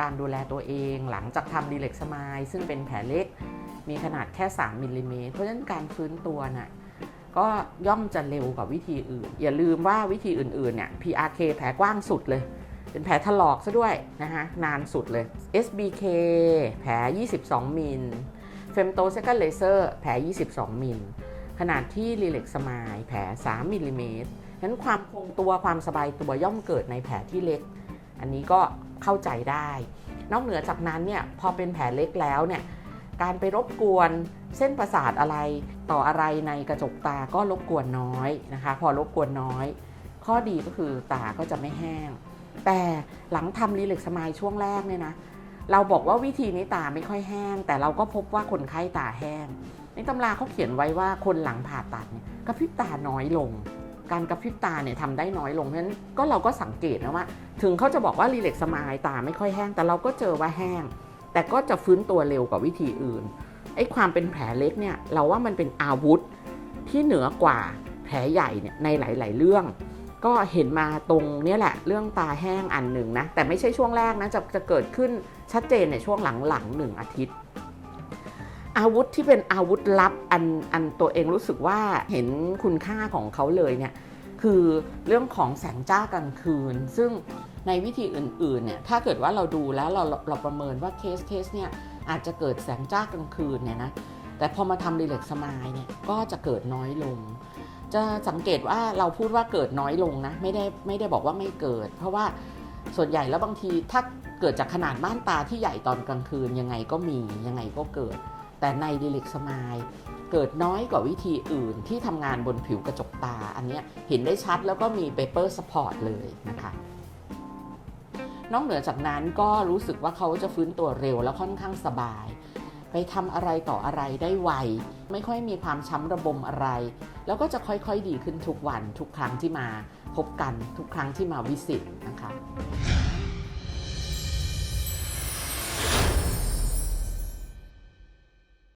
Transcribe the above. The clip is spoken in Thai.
การดูแลตัวเองหลังจากทำดีเล็กสมายซึ่งเป็นแผลเล็กมีขนาดแค่ 3มิลลิเมตรเพราะฉะนั้นการฟื้นตัวน่ะก็ย่อมจะเร็วกว่าวิธีอื่น อย่าลืมว่าวิธีอื่นๆเนี่ย PRK แผลกว้างสุดเลย เป็นแผลถลอกซะด้วยนะคะนานสุดเลย SBK แผล 22 มิลเฟมโตเซคันเลเซอร์แผล 22 มิลขนาดที่รีเล็กสมายแผล 3มิลลิเมตรฉะนั้นความคงตัวความสบายตัวย่อมเกิดในแผลที่เล็ก อันนี้ก็เข้าใจได้ นอกเหนือจากนั้นเนี่ยพอเป็นแผลเล็กแล้วเนี่ยการไปรบกวนเส้นประสาทอะไรต่ออะไรในกระจกตาก็รบกวนน้อยนะคะ พอรบกวนน้อย ข้อดีก็คือตาก็จะไม่แห้ง แต่หลังทำรีเล็กสมายช่วงแรกเนี่ยนะเราบอกว่าวิธีนี้ตาไม่ค่อยแห้ง แต่เราก็พบว่าคนไข้ตาแห้ง ในตำราเขาเขียนไว้ว่าคนหลังผ่าตัดเนี่ยกระพริบตาน้อยลง การกระพริบตาเนี่ยทำได้น้อยลงเพราะฉะนั้นก็เราก็สังเกตนะว่า ถึงเขาจะบอกว่ารีเล็กสมายตาไม่ค่อยแห้ง แต่เราก็เจอว่าแห้ง แต่ก็จะฟื้นตัวเร็วกว่าวิธีอื่นไอ้ความเป็นแผลเล็กเนี่ยเราว่ามันเป็นอาวุธที่เหนือกว่าแผลใหญ่เนี่ยในหลาย ๆ เรื่อง ก็เห็นมาตรงเนี้ยแหละเรื่องตาแห้งอันหนึ่งนะแต่ไม่ใช่ช่วงแรกนะจะจะเกิดขึ้นชัดเจนในช่วงหลังๆหนึ่งอาทิตย์ อาวุธที่เป็นอาวุธลับอันอันตัวเองรู้สึกว่าเห็นคุณค่าของเขาเลยเนี่ยคือเรื่องของแสงจ้ากลางคืน ซึ่งในวิธีอื่นๆเนี่ยถ้าเกิดว่าเราดูแล้วเราเราเราประเมินว่าเคสเคสเนี่ยอาจจะเกิดแสงจ้ากลางคืนเนี่ยนะแต่พอมาทำรีเล็กสมายเนี่ยก็จะเกิดน้อยลง จะสังเกตว่าเราพูดว่าเกิดน้อยลงนะไม่ได้ไม่ได้บอกว่าไม่เกิด เพราะว่าส่วนใหญ่แล้วบางทีถ้าเกิดจากขนาดม่านตาที่ใหญ่ตอนกลางคืนยังไงก็มียังไงก็เกิด แต่ในดิลิกสมายเกิดน้อยกว่าวิธีอื่นที่ทำงานบนผิวกระจกตา อันนี้เห็นได้ชัดแล้วก็มีเปเปอร์สปอร์ตเลยนะคะนอกเหนือจากนั้นก็รู้สึกว่าเขาจะฟื้นตัวเร็วและค่อนข้างสบาย ไปทำอะไรต่ออะไรได้ไว ไม่ค่อยมีความช้ำระบมอะไร แล้วก็จะค่อยๆดีขึ้นทุกวันทุกครั้งที่มาพบกันทุกครั้งที่มาวิสิตนะคะ